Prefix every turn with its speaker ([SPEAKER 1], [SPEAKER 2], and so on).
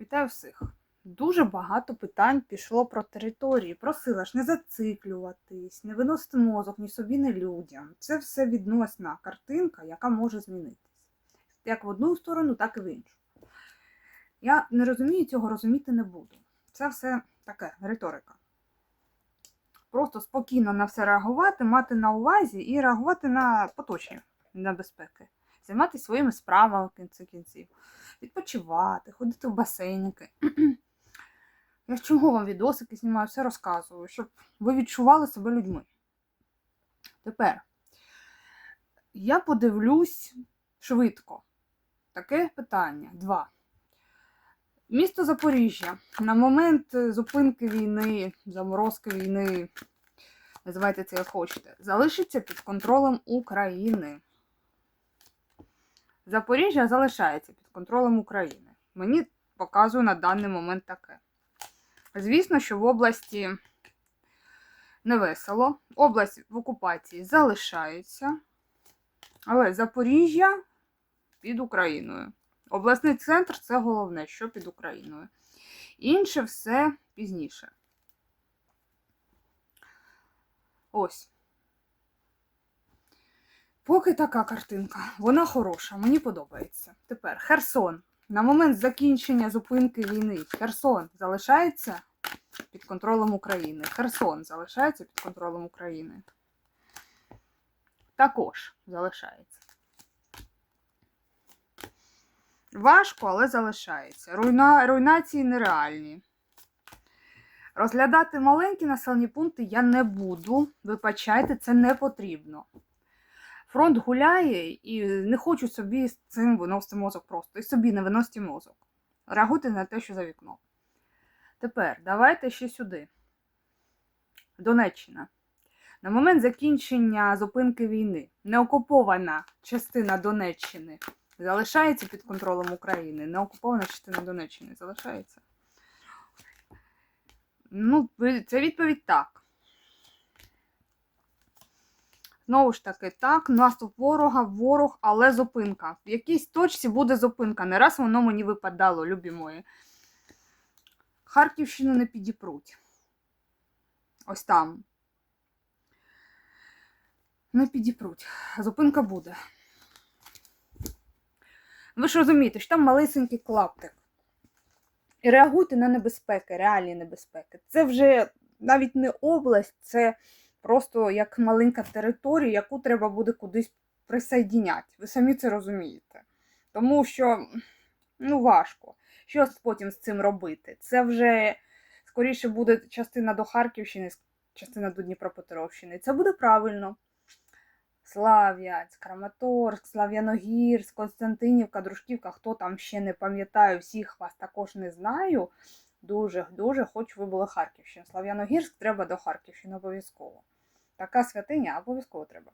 [SPEAKER 1] Вітаю всіх. Дуже багато питань пішло про території. Просила ж не зациклюватись, не виносити мозок ні собі, ні людям. Це все відносна картинка, яка може змінитись. Як в одну сторону, так і в іншу. Я не розумію цього, розуміти не буду. Це все таке риторика. Просто спокійно на все реагувати, мати на увазі і реагувати на поточні небезпеки. Займатися своїми справами в кінці кінців відпочивати, ходити в басейники. Я чого вам відосики знімаю, все розказую, щоб ви відчували себе людьми. Тепер я подивлюсь швидко. Таке питання. Два. Місто Запоріжжя на момент зупинки війни, заморозки війни, називайте це як хочете, залишиться під контролем України. Запоріжжя залишається під контролем України. Мені показує на даний момент таке. Звісно, що в області не весело. Область в окупації залишається. Але Запоріжжя під Україною. Обласний центр це головне, що під Україною. Інше все пізніше. Ось. Поки така картинка, вона хороша, мені подобається. Тепер Херсон. На момент закінчення зупинки війни Херсон залишається під контролем України. Херсон залишається під контролем України. Також залишається. Важко, але залишається. Руйна... Руйнації нереальні. Розглядати маленькі населені пункти я не буду. Вибачайте, це не потрібно. Фронт гуляє і не хочу собі з цим виносити мозок просто. І собі не виносити мозок. Реагуйте на те, що за вікном. Тепер давайте ще сюди. Донеччина. На момент закінчення зупинки війни неокупована частина Донеччини залишається під контролем України. Неокупована частина Донеччини залишається. Ну, це відповідь так. Знову ж таки, так, наступ ворога, ворог, але зупинка. В якійсь точці буде зупинка. Не раз воно мені випадало, любі мої. Харківщину не підіпруть. Ось там. Не підіпруть. Зупинка буде. Ви ж розумієте, що там малесенький клаптик. І реагуйте на небезпеки, реальні небезпеки. Це вже навіть не область, це просто як маленька територія, яку треба буде кудись присоединяти. Ви самі це розумієте. Тому що ну, важко. Що потім з цим робити? Це вже скоріше буде частина до Харківщини, частина до Дніпропетровщини. Це буде правильно. Слав'янськ, Краматорськ, Слав'яногірськ, Константинівка, Дружківка, хто там ще не пам'ятаю, всіх вас також не знаю. Дуже-дуже хочу ви були Харківщина. Слав'яногірськ треба до Харківщини обов'язково. Така святиня обов'язково треба.